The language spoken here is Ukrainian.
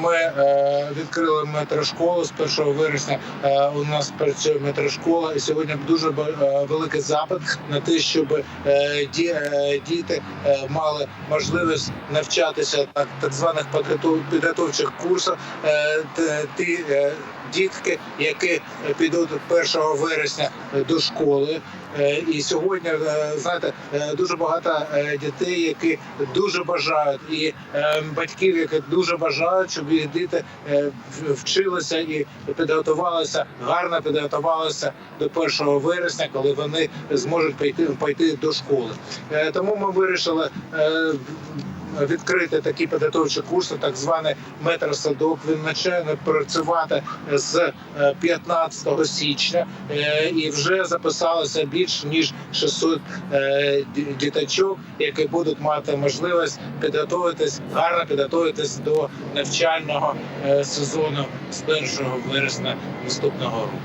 ми е, відкрили метрошколу з 1 вересня. Е, у нас працює метрошкола, і сьогодні дуже е, великий запит на те, щоб ді, діти мали можливість навчатися на так званих підготов- підготовчих курсах. Ті дітки, які підуть 1 вересня до школи. Е, І сьогодні е, знаєте е, дуже багато дітей, які дуже бажають, і батьків, які дуже бажають, щоб їх діти вчилися і підготувалися, гарно підготувалися до 1 вересня, коли вони зможуть пойти пойти до школи. Тому ми вирішили. Е, Відкрити такі підготовчі курси, так званий метросадок. Він почне працювати з е, 15 січня, е, і вже записалося більш ніж 600 е, діточок, які будуть мати можливість підготуватись, гарно підготуватись до навчального е, сезону з 1 вересня наступного року.